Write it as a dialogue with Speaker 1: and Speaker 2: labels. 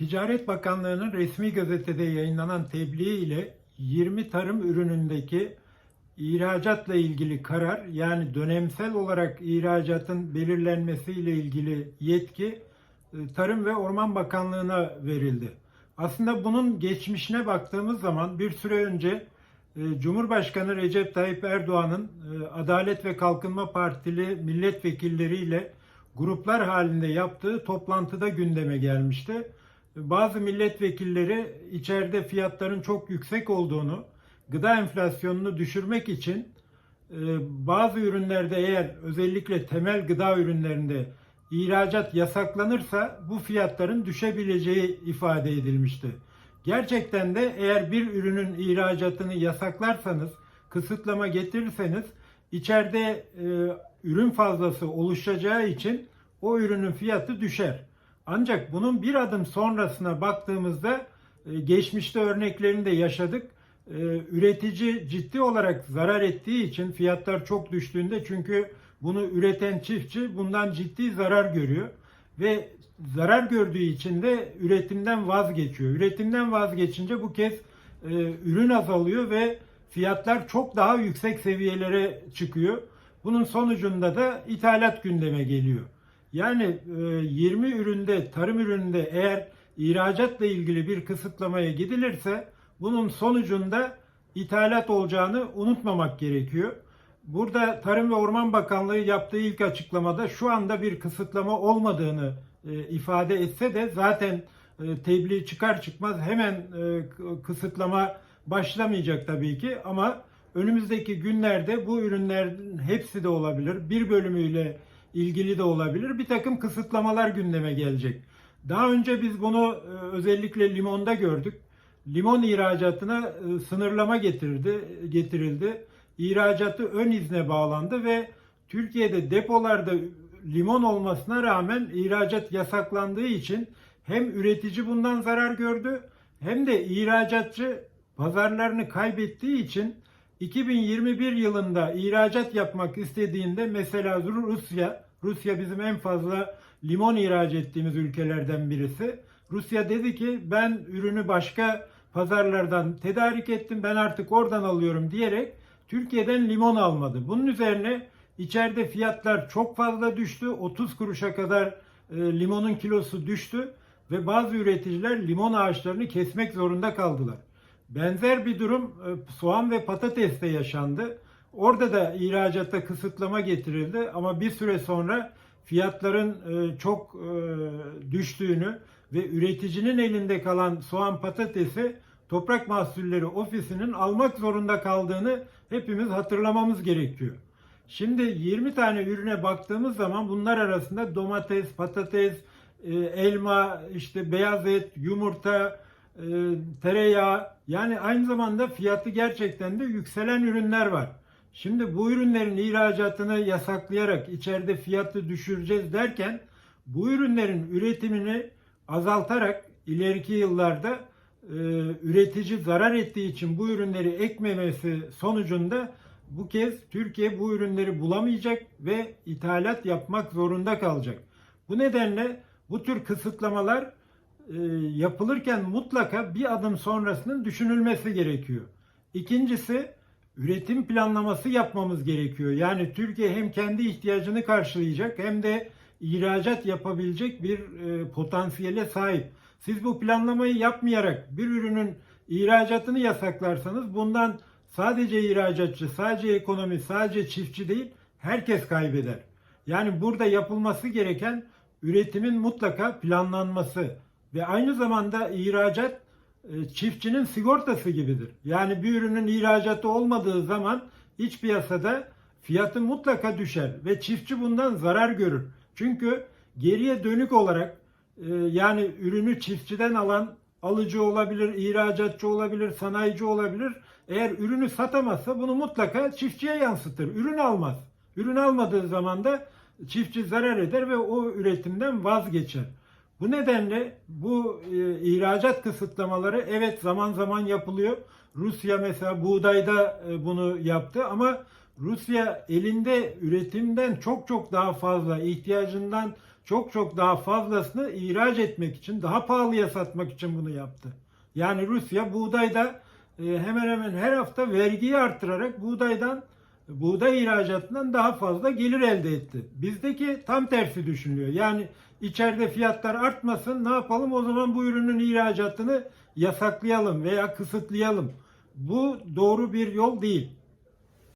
Speaker 1: Ticaret Bakanlığı'nın resmi gazetede yayınlanan tebliğ ile 20 tarım ürünündeki ihracatla ilgili karar yani dönemsel olarak ihracatın belirlenmesiyle ilgili yetki e, Tarım ve Orman Bakanlığı'na verildi. Aslında bunun geçmişine baktığımız zaman bir süre önce e, Cumhurbaşkanı Recep Tayyip Erdoğan'ın e, Adalet ve Kalkınma Partili milletvekilleriyle gruplar halinde yaptığı toplantıda gündeme gelmişti. Bazı milletvekilleri içeride fiyatların çok yüksek olduğunu, gıda enflasyonunu düşürmek için e, bazı ürünlerde eğer özellikle temel gıda ürünlerinde ihracat yasaklanırsa bu fiyatların düşebileceği ifade edilmişti. Gerçekten de eğer bir ürünün ihracatını yasaklarsanız, kısıtlama getirirseniz içeride e, ürün fazlası oluşacağı için o ürünün fiyatı düşer. Ancak bunun bir adım sonrasına baktığımızda e, geçmişte örneklerini de yaşadık. E, üretici ciddi olarak zarar ettiği için fiyatlar çok düştüğünde çünkü bunu üreten çiftçi bundan ciddi zarar görüyor ve zarar gördüğü için de üretimden vazgeçiyor. Üretimden vazgeçince bu kez e, ürün azalıyor ve fiyatlar çok daha yüksek seviyelere çıkıyor. Bunun sonucunda da ithalat gündeme geliyor. Yani e, 20 üründe, tarım ürününde eğer ihracatla ilgili bir kısıtlamaya gidilirse bunun sonucunda ithalat olacağını unutmamak gerekiyor. Burada Tarım ve Orman Bakanlığı yaptığı ilk açıklamada şu anda bir kısıtlama olmadığını e, ifade etse de zaten e, tebliğ çıkar çıkmaz hemen e, kısıtlama başlamayacak tabii ki ama önümüzdeki günlerde bu ürünlerin hepsi de olabilir. Bir bölümüyle ilgili de olabilir. Bir takım kısıtlamalar gündeme gelecek. Daha önce biz bunu e, özellikle limonda gördük. Limon ihracatına e, sınırlama getirdi, getirildi. İhracatı ön izne bağlandı ve Türkiye'de depolarda limon olmasına rağmen ihracat yasaklandığı için hem üretici bundan zarar gördü hem de ihracatçı pazarlarını kaybettiği için 2021 yılında ihracat yapmak istediğinde mesela Rusya, Rusya bizim en fazla limon ihraç ettiğimiz ülkelerden birisi. Rusya dedi ki ben ürünü başka pazarlardan tedarik ettim ben artık oradan alıyorum diyerek Türkiye'den limon almadı. Bunun üzerine içeride fiyatlar çok fazla düştü. 30 kuruşa kadar e, limonun kilosu düştü ve bazı üreticiler limon ağaçlarını kesmek zorunda kaldılar. Benzer bir durum e, soğan ve patateste yaşandı. Orada da ihracatta kısıtlama getirildi ama bir süre sonra fiyatların e, çok e, düştüğünü ve üreticinin elinde kalan soğan patatesi Toprak Mahsulleri Ofisi'nin almak zorunda kaldığını hepimiz hatırlamamız gerekiyor. Şimdi 20 tane ürüne baktığımız zaman bunlar arasında domates, patates, e, elma, işte beyaz et, yumurta, tereyağı yani aynı zamanda fiyatı gerçekten de yükselen ürünler var. Şimdi bu ürünlerin ihracatını yasaklayarak içeride fiyatı düşüreceğiz derken bu ürünlerin üretimini azaltarak ileriki yıllarda e, üretici zarar ettiği için bu ürünleri ekmemesi sonucunda bu kez Türkiye bu ürünleri bulamayacak ve ithalat yapmak zorunda kalacak. Bu nedenle bu tür kısıtlamalar e, yapılırken mutlaka bir adım sonrasının düşünülmesi gerekiyor. İkincisi üretim planlaması yapmamız gerekiyor. Yani Türkiye hem kendi ihtiyacını karşılayacak hem de ihracat yapabilecek bir e, potansiyele sahip. Siz bu planlamayı yapmayarak bir ürünün ihracatını yasaklarsanız bundan sadece ihracatçı, sadece ekonomi, sadece çiftçi değil herkes kaybeder. Yani burada yapılması gereken üretimin mutlaka planlanması ve aynı zamanda ihracat çiftçinin sigortası gibidir. Yani bir ürünün ihracatı olmadığı zaman iç piyasada fiyatı mutlaka düşer ve çiftçi bundan zarar görür. Çünkü geriye dönük olarak e, yani ürünü çiftçiden alan alıcı olabilir, ihracatçı olabilir, sanayici olabilir. Eğer ürünü satamazsa bunu mutlaka çiftçiye yansıtır. Ürün almaz. Ürün almadığı zaman da çiftçi zarar eder ve o üretimden vazgeçer. Bu nedenle bu e, ihracat kısıtlamaları evet zaman zaman yapılıyor. Rusya mesela buğdayda e, bunu yaptı ama Rusya elinde üretimden çok çok daha fazla ihtiyacından çok çok daha fazlasını ihraç etmek için, daha pahalıya satmak için bunu yaptı. Yani Rusya buğdayda e, hemen hemen her hafta vergiyi arttırarak buğdaydan buğday ihracatından daha fazla gelir elde etti. Bizdeki tam tersi düşünülüyor. Yani içeride fiyatlar artmasın ne yapalım o zaman bu ürünün ihracatını yasaklayalım veya kısıtlayalım. Bu doğru bir yol değil.